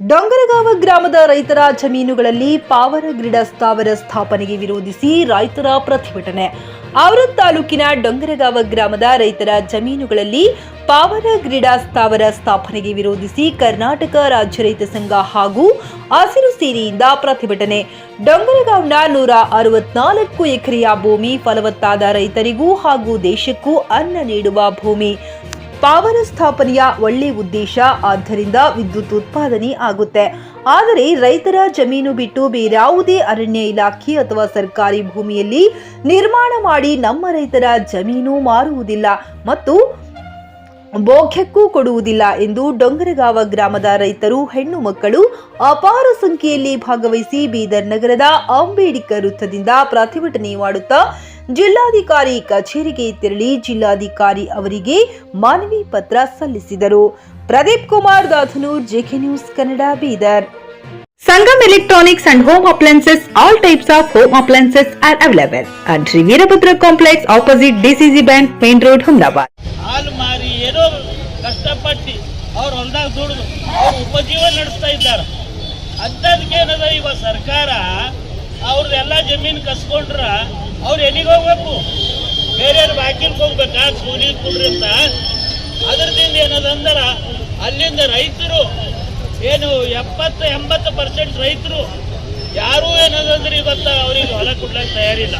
ಡೊಂಗರಗಾವ ಗ್ರಾಮದ ರೈತರ ಜಮೀನುಗಳಲ್ಲಿ ಪಾವರ ಗ್ರಿಡ ಸ್ಥಾವರ ಸ್ಥಾಪನೆಗೆ ವಿರೋಧಿಸಿ ರೈತರ ಪ್ರತಿಭಟನೆ. ಆವರತ್ ತಾಲೂಕಿನ ಡೊಂಗರಗಾವ ಗ್ರಾಮದ ರೈತರ ಜಮೀನುಗಳಲ್ಲಿ ಪಾವರ ಗ್ರಿಡ ಸ್ಥಾವರ ಸ್ಥಾಪನೆಗೆ ವಿರೋಧಿಸಿ ಕರ್ನಾಟಕ ರಾಜ್ಯ ರೈತ ಸಂಘ ಹಾಗೂ ಹಸಿರು ಸೇನೆಯಿಂದ ಪ್ರತಿಭಟನೆ. ಡೊಂಗರಗಾವ್ನ ನೂರ ಅರವತ್ನಾಲ್ಕು ಎಕರೆಯ ಭೂಮಿ ಫಲವತ್ತಾದ ರೈತರಿಗೂ ಹಾಗೂ ದೇಶಕ್ಕೂ ಅನ್ನ ನೀಡುವ ಭೂಮಿ. ಪಾವನ ಸ್ಥಾಪನೆಯ ಒಳ್ಳೆ ಉದ್ದೇಶ, ಆದ್ದರಿಂದ ವಿದ್ಯುತ್ ಉತ್ಪಾದನೆ ಆಗುತ್ತೆ. ಆದರೆ ರೈತರ ಜಮೀನು ಬಿಟ್ಟು ಬೇರ್ಯಾವುದೇ ಅರಣ್ಯ ಇಲಾಖೆ ಅಥವಾ ಸರ್ಕಾರಿ ಭೂಮಿಯಲ್ಲಿ ನಿರ್ಮಾಣ ಮಾಡಿ ನಮ್ಮ ರೈತರ ಜಮೀನು ಮಾರುವುದಿಲ್ಲ ಮತ್ತು ಭೋಗ್ಯಕ್ಕೂ ಕೊಡುವುದಿಲ್ಲ ಎಂದು ಡೊಂಗರಗಾವ ಗ್ರಾಮದ ರೈತರು, ಹೆಣ್ಣು ಮಕ್ಕಳು ಅಪಾರ ಸಂಖ್ಯೆಯಲ್ಲಿ ಭಾಗವಹಿಸಿ ಬೀದರ್ ನಗರದ ಅಂಬೇಡ್ಕರ್ ವೃತ್ತದಿಂದ ಪ್ರತಿಭಟನೆ ಮಾಡುತ್ತಾ ಜಿಲ್ಲಾಧಿಕಾರಿ ಕಚೇರಿಗೆ ತೆರಳಿ ಜಿಲ್ಲಾಧಿಕಾರಿ ಅವರಿಗೆ ಮನವಿ ಪತ್ರ ಸಲ್ಲಿಸಿದರು. Pradeep Kumar Dadhanur JK news Kannada Bidar. Sangam Electronics and Home Appliances, all types of home appliances are available at Sri complex Complex opposite DCC Bank, Main Road, Humdabad. ಹಾಲು ಮಾರಿ ಏನೋ ಕಷ್ಟಪಟ್ಟು ಅವ್ರು ಹೊಲ್ದಾಗ ದುಡಿದು ಅವ್ರ ಉಪಜೀವನ ನಡೆಸ್ತಾ ಇದ್ದಾರೆ. ಅಂಥದ್ಕೆ ಏನದ ಇವ ಸರ್ಕಾರ? ಅವ್ರದ್ದೆಲ್ಲ ಜಮೀನು ಕಸ್ಕೊಂಡ್ರ ಅವ್ರು ಎಲ್ಲಿಗೆ ಹೋಗ್ಬೇಕು? ಬೇರೆಯವ್ರ ಬಾಕಿಲ್ಗೆ ಹೋಗ್ಬೇಕಾ? ಕೂಲಿ ಕೊಡ್ರಿ ಅಂತ? ಅದರದಿಂದ ಏನದಂದ್ರ ಅಲ್ಲಿಂದ ರೈತರು ಏನು ಎಪ್ಪತ್ತು, ಎಂಬತ್ತು ಪರ್ಸೆಂಟ್ ರೈತರು ಯಾರೂ ಏನದಂದ್ರೆ ಇವತ್ತು ಅವ್ರಿಗೆ ಹೊಲ ಕೊಡ್ಲಕ್ಕೆ ತಯಾರಿಲ್ಲ.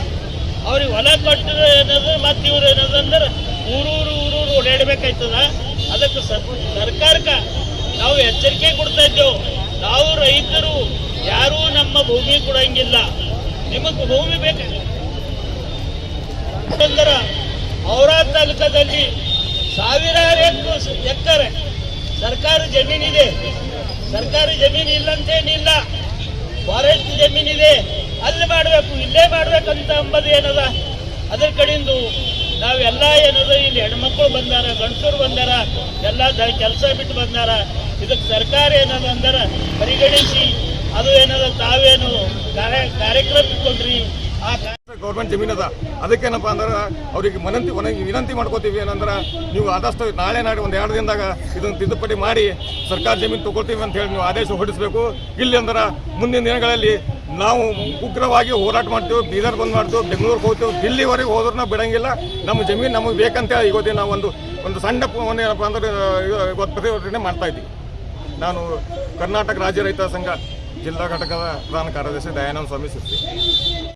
ಅವ್ರಿಗೆ ಹೊಲ ಕೊಟ್ಟರೆ ಏನದ, ಮತ್ತೆ ಇವ್ರು ಏನದಂದ್ರೆ ಊರೂರು ಊರೂರು ಓಡಾಡ್ಬೇಕಾಯ್ತದ? ಅದಕ್ಕೆ ಸರ್- ಸರ್ಕಾರಕ್ಕೆ ನಾವು ಎಚ್ಚರಿಕೆ ಕೊಡ್ತಾ ಇದ್ದೇವೆ. ನಾವು ರೈತರು ಯಾರೂ ನಮ್ಮ ಭೂಮಿ ಕೊಡಂಗಿಲ್ಲ. ನಿಮಗೆ ಭೂಮಿ ಬೇಕು. ಯಾಕಂದ್ರೆ ಔರಾ ತಾಲೂಕದಲ್ಲಿ ಸಾವಿರಾರು ಎಕರೆ ಸರ್ಕಾರಿ ಜಮೀನಿದೆ. ಸರ್ಕಾರಿ ಜಮೀನು ಇಲ್ಲಂತೇನಿಲ್ಲ. ಫಾರೆಸ್ಟ್ ಜಮೀನಿದೆ. ಅಲ್ಲಿ ಮಾಡಬೇಕು, ಇಲ್ಲೇ ಮಾಡ್ಬೇಕಂತ ಅಂಬದು ಏನದ? ಅದ್ರ ಕಡೆಯಿಂದ ನಾವೆಲ್ಲ ಏನದ, ಇಲ್ಲಿ ಹೆಣ್ಮಕ್ಳು ಬಂದಾರ, ಗಂಡಸರು ಬಂದಾರ, ಎಲ್ಲ ಕೆಲಸ ಬಿಟ್ಟು ಬಂದಾರ. ಇದಕ್ಕೆ ಸರ್ಕಾರ ಏನದ ಅಂದಾರ, ಪರಿಗಣಿಸಿ, ಅದು ಏನದ ತಾವೇನು ಕಾರ್ಯ, ಕಾರ್ಯಕ್ರಮ ಇಟ್ಕೊಂಡ್ರಿ. ಗೌರ್ಮೆಂಟ್ ಜಮೀನ್ ಅದ. ಅದಕ್ಕೇನಪ್ಪ ಅಂದ್ರೆ ಅವ್ರಿಗೆ ಮನಂತಿ ವಿನಂತಿ ಮಾಡ್ಕೋತೀವಿ ಏನಂದ್ರೆ ನೀವು ಆದಷ್ಟು ನಾಳೆ ನಾಡಿ ಒಂದು ಎರಡು ದಿನದಾಗ ಇದನ್ನು ತಿದ್ದುಪಡಿ ಮಾಡಿ ಸರ್ಕಾರ ಜಮೀನು ತಗೊಳ್ತೀವಿ ಅಂತ ಹೇಳಿ ನೀವು ಆದೇಶ ಹೊರಡಿಸಬೇಕು. ಇಲ್ಲಿ ಅಂದ್ರೆ ಮುಂದಿನ ದಿನಗಳಲ್ಲಿ ನಾವು ಉಗ್ರವಾಗಿ ಹೋರಾಟ ಮಾಡ್ತೀವಿ, ಬೀದರ್ ಬಂದ್ ಮಾಡ್ತೀವಿ, ಬೆಂಗಳೂರಿಗೆ ಹೋಗ್ತೀವಿ, ದಿಲ್ಲಿವರೆಗೆ ಹೋದ್ರೂ ಬಿಡಂಗಿಲ್ಲ. ನಮ್ಮ ಜಮೀನು ನಮಗೆ ಬೇಕಂತೇಳಿ ಇವತ್ತಿನ ನಾವು ಒಂದು ಒಂದು ಸಣ್ಣ ಒಂದು ಏನಪ್ಪ ಅಂದ್ರೆ ಇವತ್ತು ಪ್ರತಿಭಟನೆ ಮಾಡ್ತಾ ಇದ್ದೀವಿ. ನಾನು ಕರ್ನಾಟಕ ರಾಜ್ಯ ರೈತ ಸಂಘ ಜಿಲ್ಲಾ ಘಟಕದ ಪ್ರಧಾನ ಕಾರ್ಯದರ್ಶಿ ದಯಾನಂದ ಸ್ವಾಮಿ ಟಿವಿಎಸ್